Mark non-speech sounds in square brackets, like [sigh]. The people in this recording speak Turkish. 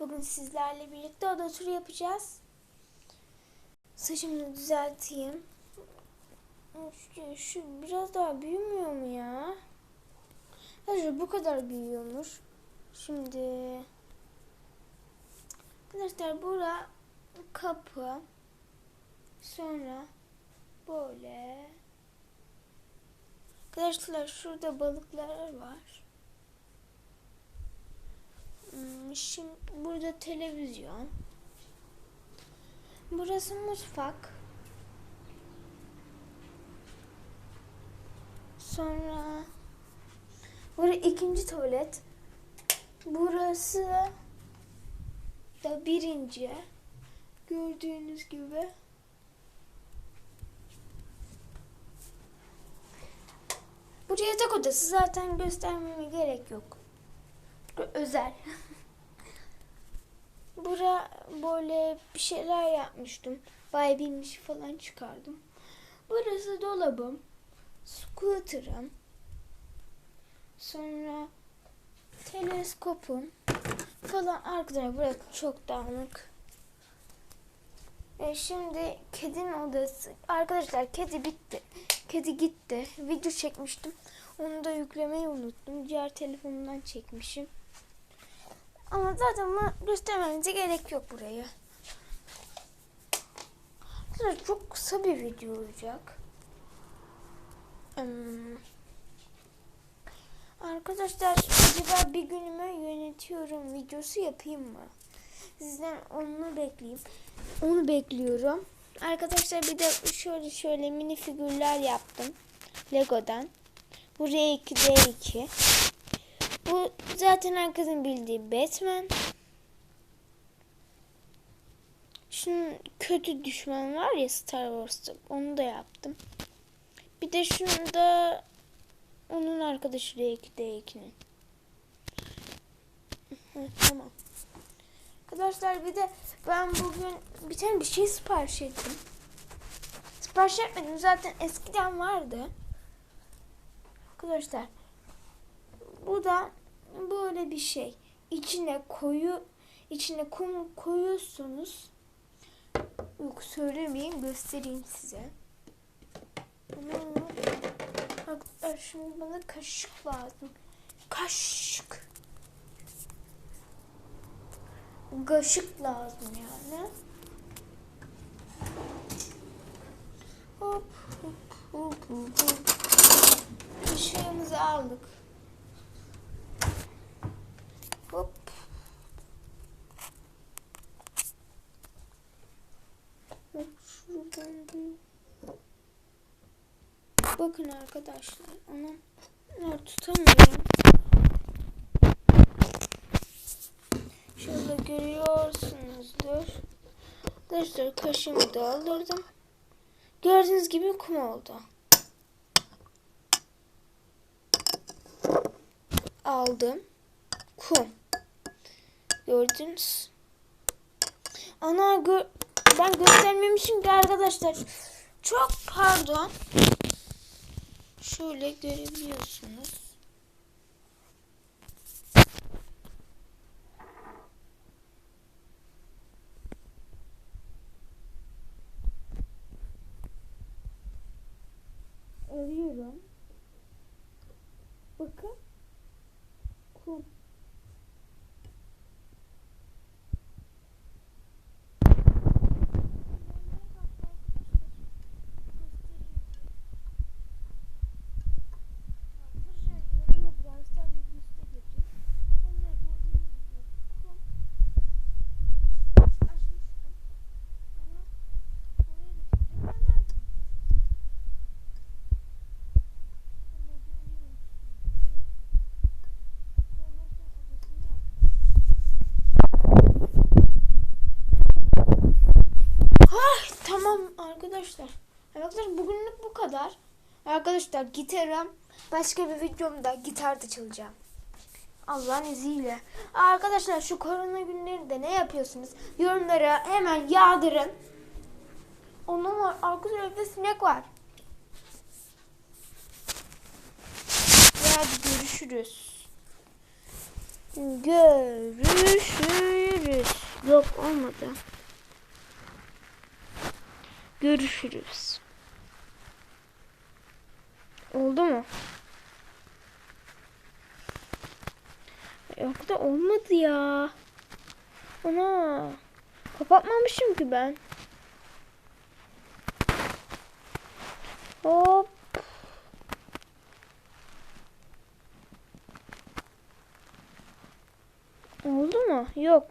Bugün sizlerle birlikte oda turu yapacağız. Saçımı düzelteyim. Şu, şu biraz daha büyümüyor mu ya? Hayır bu kadar büyüyormuş. Şimdi arkadaşlar bura kapı. Sonra böyle. Arkadaşlar şurada balıklar var. Hmm, Şimdi burada televizyon. Burası mutfak. Sonra burası ikinci tuvalet. Burası da birinci. Gördüğünüz gibi. Buraya yatak odası zaten göstermeme gerek yok. Özel. [laughs] Bura böyle bir şeyler yapmıştım. Bay bilmiş falan çıkardım. Burası dolabım. Scooter'ım. Sonra teleskopum falan arkadaşlar burası çok dağınık. E şimdi kedinin odası. Arkadaşlar kedi bitti. Kedi gitti. Video çekmiştim. Onu da yüklemeyi unuttum. Diğer telefonumdan çekmişim. Ama zaten bunu göstermemize gerek yok buraya. Arkadaşlar çok kısa bir video olacak. Hmm. Arkadaşlar acaba bir günümü yönetiyorum videosu yapayım mı? Sizden onu bekleyeyim. Onu bekliyorum. Arkadaşlar bir de şöyle şöyle mini figürler yaptım. Lego'dan. Bu R2 D2. Bu zaten herkesin bildiği Batman. Şunun kötü düşman var ya Star Wars'ta. Onu da yaptım. Bir de şunu da onun arkadaşı R2 D2'nin. Tamam. Arkadaşlar bir de ben bugün bir tane bir şey sipariş ettim. Sipariş etmedim zaten eskiden vardı. Arkadaşlar bu da böyle bir şey. İçine koyu içine kum koyuyorsunuz. Yok söylemeyeyim göstereyim size. Arkadaşlar şimdi bana kaşık lazım. Kaşık. Kaşık lazım yani. Hop hop hop hop. Kaşığımızı aldık. Hop. Hop şuradan bir. Bakın arkadaşlar. Onu Dur, tutamıyorum. Şöyle görüyorsunuzdur. Arkadaşlar kaşımı da alırdım. Gördüğünüz gibi kum oldu. Aldım. Kum. Gördünüz. Ana gö ben göstermemişim ki arkadaşlar. Çok pardon. Şöyle görebiliyorsunuz. Arıyorum. Bakın. Kum. Tamam arkadaşlar. Arkadaşlar bugünlük bu kadar. Arkadaşlar gitarım. Başka bir videomda gitar da çalacağım. Allah'ın izniyle. Arkadaşlar şu korona günlerinde ne yapıyorsunuz? Yorumlara hemen yağdırın. Onun var. Arkadaşlar evde sinek var. Hadi görüşürüz. Görüşürüz. Yok olmadı. Görüşürüz. Oldu mu? Yok da olmadı ya. Ana. Kapatmamışım ki ben. Hop. Oldu mu? Yok